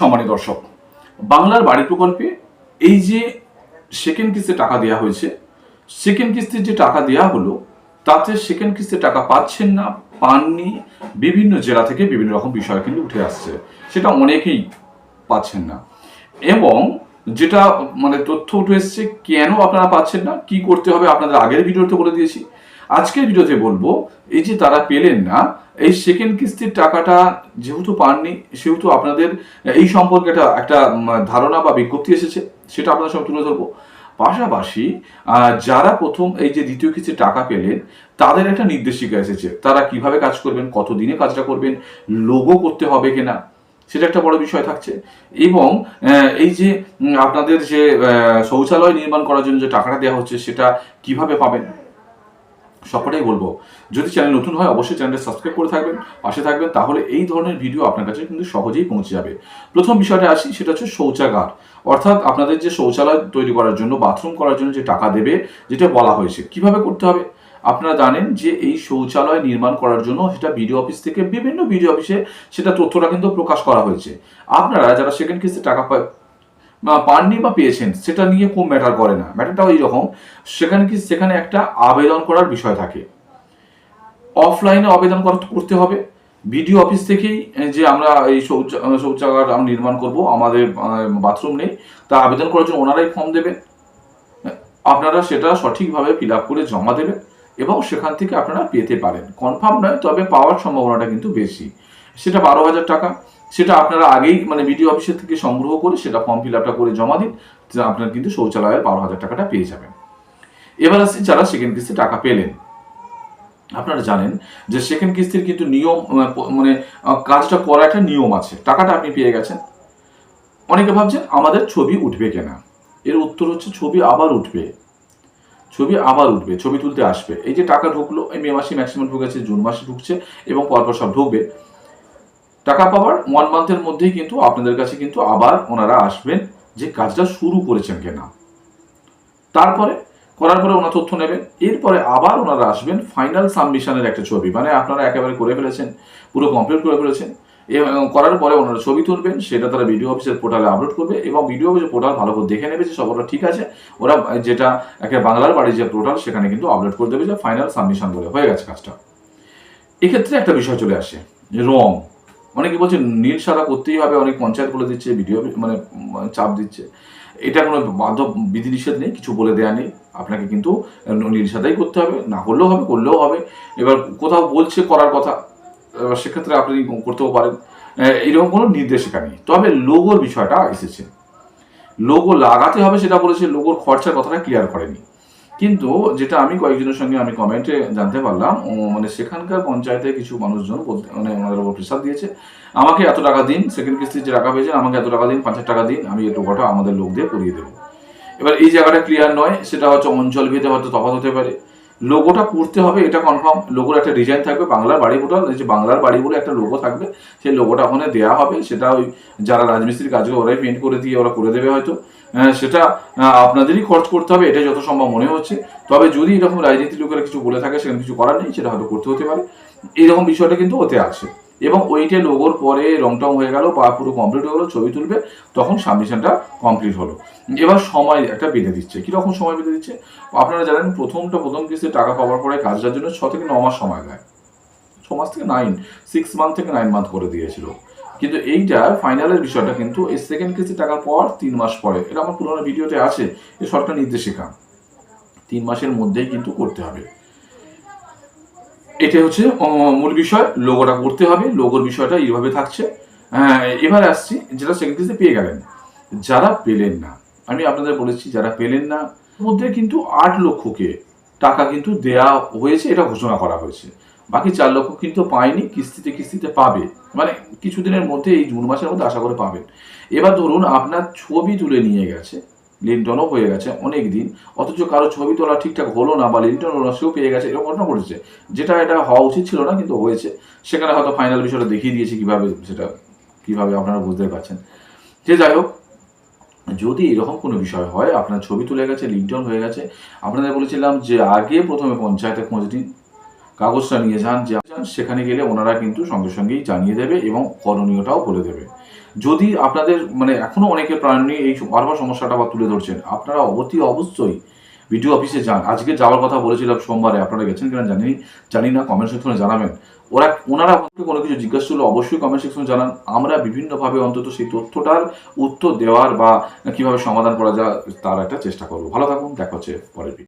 সম্মানিত দর্শক, বাংলার বাড়ি প্রকল্পে এই যে সেকেন্ড কিস্তি টাকা দেওয়া হয়েছে, সেকেন্ড কিস্তির যে টাকা দেওয়া হলো, তাতে সেকেন্ড কিস্তির টাকা পাচ্ছেন না, পাননি, বিভিন্ন জেলা থেকে বিভিন্ন রকম বিষয় কিন্তু উঠে আসছে। সেটা অনেকেই পাচ্ছেন না। এবং যেটা মানে তথ্য উঠে এসছে, কেন আপনারা পাচ্ছেন না, কি করতে হবে, আপনাদের আগের ভিডিওতে বলে দিয়েছি। আজকের ভিডিওতে বলব, এই যে তারা পেলেন না, এই সেকেন্ড কিস্তির টাকাটা যেহেতু পাননি, সেহেতু আপনাদের এই সম্পর্কে একটা একটা ধারণা বা বিজ্ঞপ্তি এসেছে, সেটা আপনাদের সঙ্গে তুলে ধরবো। পাশাপাশি যারা প্রথম এই যে দ্বিতীয় কিস্তির টাকা পেলেন, তাদের একটা নির্দেশিকা এসেছে, তারা কীভাবে কাজ করবেন কত দিনে কাজটা করবেন লোগো করতে হবে কিনা, সেটা একটা বড় বিষয় থাকছে। এবং এই যে আপনাদের যে শৌচালয় নির্মাণ করার জন্য যে টাকাটা দেওয়া হচ্ছে, সেটা কীভাবে পাবেন সবটাই বলব। যদি চ্যানেল নতুন হয়, অবশ্যই চ্যানেলটা সাবস্ক্রাইব করে থাকবেন, পাশে থাকবেন, তাহলে এই ধরনের ভিডিও আপনার কাছে কিন্তু সহজেই পৌঁছে যাবে। প্রথম বিষয়টা আসি, সেটা হচ্ছে শৌচাগার। অর্থাৎ আপনাদের যে শৌচালয় তৈরি করার জন্য বাথরুম করার জন্য যে টাকা দেবে, যেটা বলা হয়েছে, কীভাবে করতে হবে? আপনারা জানেন যে এই শৌচালয় নির্মাণ করার জন্য সেটা বিডিও অফিস থেকে বিভিন্ন বিডিও অফিসে সেটা তথ্যটা কিন্তু প্রকাশ করা হয়েছে। আপনারা যারা সেকেন্ড কিস্তি টাকা পাননি বা পেয়েছেন, সেটা নিয়ে খুব ম্যাটার করে না। ম্যাটারটা ওই রকম সেখানে কি, সেখানে একটা আবেদন করার বিষয় থাকে। অফলাইনে আবেদন কর- করতে হবে। বিডিও অফিস থেকেই যে আমরা এই শৌচ, শৌচাগার আমরা নির্মাণ করব, আমাদের বাথরুম নেই, তা আবেদন করার জন্য ওনারাই ফর্ম দেবে আপনারা সেটা সঠিকভাবে ফিল আপ করে জমা দেবেন এবং সেখান থেকে আপনারা পেতে পারেন। কনফার্ম নয়, তবে পাওয়ার সম্ভাবনাটা কিন্তু বেশি। সেটা বারো হাজার টাকা। সেটা আপনারা আগেই মানে বিডিও অফিসের থেকে সংগ্রহ করে সেটা ফর্ম ফিল আপটা করে জমা দিন আপনার কিন্তু শৌচালয়ের বারো হাজার টাকাটা পেয়ে যাবেন। এবার আসছি যারা সেকেন্ড কিস্তি টাকা পেলেন। আপনারা জানেন যে সেকেন্ড কিস্তির কিন্তু নিয়ম মানে কাজটা করা একটা নিয়ম আছে। টাকাটা আপনি পেয়ে গেছেন। অনেকে ভাবছেন আমাদের ছবি উঠবে কেনা। এর উত্তর হচ্ছে ছবি আবার উঠবে। ছবি আবার উঠবে, ছবি তুলতে আসবে। এই যে টাকা ঢুকলো, এই মে মাসে ম্যাক্সিমাম ঢুকেছে, জুন মাসে ঢুকছে এবং পরপর সব ঢুকবে। টাকা পাওয়ার ওয়ান মান্থের মধ্যেই কিন্তু আপনাদের কাছে কিন্তু আবার ওনারা আসবেন যে কাজটা শুরু করেছেন কিনা। তারপরে, করার পরে ওনার তথ্য নেবেন, এরপরে আবার ওনারা আসবেন ফাইনাল সাবমিশনের একটা ছবি। মানে আপনারা একেবারে করে ফেলেছেন, পুরো কমপ্লিট করে ফেলেছেন। এবং করার পরে ওনারা ছবি তুলবেন, সেটা তারা ভিডিও অফিসের পোর্টালে আপলোড করবে এবং ভিডিও অফিসের পোর্টাল ভালো করে দেখে নেবে যে সবটা ঠিক আছে। ওরা যেটা একটা বাংলার বাড়ির যে পোর্টাল সেখানে কিন্তু আপলোড করে দেবে যে ফাইনাল সাবমিশন বলে। হয়ে গেছে কাজটা। এক্ষেত্রে একটা বিষয় চলে আসে রং অনেকে বলছে নীল সাদা করতেই হবে, অনেক পঞ্চায়েত বলে দিচ্ছে ভিডিও মানে চাপ দিচ্ছে। এটা কোনো বাধ্য বিধিনিষেধ নেই, কিছু বলে দেওয়া নেই। আপনাকে কিন্তু নীল সাদাই করতে হবে, না করলেও হবে করলেও হবে। এবার কোথাও বলছে করার কথা, এবার সেক্ষেত্রে আপনি করতেও পারেন। এরকম কোনো নির্দেশিকা নেই। তবে লোগোর বিষয়টা এসেছে। লোগো লাগাতে হবে সেটা বলেছে, লোগোর খরচার কথাটা ক্লিয়ার করেনি। কিন্তু যেটা আমি কয়েকজনের সঙ্গে আমি কমেন্টে জানতে পারলাম মানে সেখানকার পঞ্চায়েতে কিছু মানুষজন বলতে মানে ওনাদের উপর প্রেশার দিয়েছে, আমাকে এত টাকা দিন সেকেন্ড কিস্তির যে টাকা পেয়েছেন, আমাকে এত টাকা দিন, পাঁচ হাজার টাকা দিন, আমি এই টোকাটা আমাদের লোক দিয়ে করিয়ে দেবো। এবার এই জায়গাটা ক্লিয়ার নয়, সেটা হচ্ছে অঞ্চল ভেদে হয়তো তফাৎ হতে পারে। লোগোটা করতে হবে, এটা কনফার্ম লোগোর একটা ডিজাইন থাকবে, বাংলার বাড়ি পোর্টাল যে বাংলার বাড়ি বলে একটা লোগো থাকবে, সেই লোগোটা ওখানে দেওয়া হবে, সেটা ওই যারা রাজমিস্ত্রির কাজ করে ওরাই পেন্ট করে দিয়ে ওরা করে দেবে হয়তো। সেটা আপনাদেরই খরচ করতে হবে এটা যত সম্ভব মনে হচ্ছে। তবে যদি এরকম রাজনীতি লোকেরা কিছু বলে থাকে, সেখানে কিছু করার নেই, সেটা হয়তো করতে হতে পারে। এইরকম বিষয়টা কিন্তু ওতে আছে। এবং ওইটা লোগোর পরে রং টং হয়ে গেল বা পুরো কমপ্লিট হয়ে গেলো, ছবি তুলবে, তখন সাবমিশনটা কমপ্লিট হলো। এবার সময় একটা বেঁধে দিচ্ছে। কীরকম সময় বেঁধে দিচ্ছে? আপনারা জানেন, প্রথমটা প্রথম কিস্তি টাকা পাওয়ার পরে কাজটার জন্য ছ থেকে ন মাস সময় দেয় ছ মাস থেকে নাইন সিক্স মান্থ থেকে নাইন মান্থ করে দিয়েছিল। কিন্তু এইটা ফাইনালের বিষয়টা কিন্তু এই সেকেন্ড কিস্তি টাকার পর তিন মাস পরে এটা আমার পুরোনো ভিডিওতে আছে এই সরকার নির্দেশিকা। তিন মাসের মধ্যেই কিন্তু করতে হবে। এটা হচ্ছে মূল বিষয় লোগোটা করতে হবে লোগোর বিষয়টা এইভাবে থাকছে। হ্যাঁ, এবার আসছি যেটা সেকেন্ড কিস্তি পেয়ে গেলেন। যারা পেলেন না আমি আপনাদের বলেছি যারা পেলেন না মধ্যে কিন্তু আট লক্ষকে টাকা কিন্তু দেয়া হয়েছে এটা ঘোষণা করা হয়েছে। বাকি চার লক্ষ কিন্তু পায়নি কিস্তিতে কিস্তিতে পাবে। মানে কিছুদিনের মধ্যে এই জুন মাসের মধ্যে আশা করে পাবেন। এবার ধরুন আপনার ছবি তুলে নিয়ে গেছে লিন্টনও হয়ে গেছে অনেক দিন অথচ কারও ছবি তোলা ঠিকঠাক হলো না বা লিন্টন হলো না, সেও পেয়ে গেছে এরকম ঘটনা ঘটেছে। যেটা এটা হওয়া উচিত ছিল না কিন্তু হয়েছে। সেখানে হয়তো ফাইনাল বিষয়টা দেখিয়ে দিয়েছে কীভাবে সেটা কীভাবে আপনারা বুঝতে পারছেন। যে যাই হোক যদি এরকম কোনো বিষয় হয় আপনার ছবি তুলে গেছে লিঙ্কটন হয়ে গেছে আপনাদের বলেছিলাম যে আগে প্রথমে পঞ্চায়েতে খোঁজ দিন। কাগজটা নিয়ে যান, যে সেখানে গেলে ওনারা কিন্তু সঙ্গে সঙ্গেই জানিয়ে দেবে এবং করণীয়টাও বলে দেবে। যদি আপনাদের মানে এখনও অনেকে প্রাণ নিয়ে এই বারবার সমস্যাটা আবার তুলে ধরছেন, আপনারা অবধি অবশ্যই ভিডিও অফিসে যান। আজকে যাওয়ার কথা বলেছিলাম সোমবারে, আপনারা গেছেন কিনা জানি জানি না কমেন্ট সেকশনে জানাবেন। ওরা, ওনারা আপনাকে কোনো কিছু জিজ্ঞাসা করলে অবশ্যই কমেন্ট সেকশনে জানান। আমরা বিভিন্নভাবে অন্তত সেই তথ্যটার উত্তর দেওয়ার বা কীভাবে সমাধান করা যায়, তার একটা চেষ্টা করব। ভালো থাকুন, দেখা হচ্ছে পরের।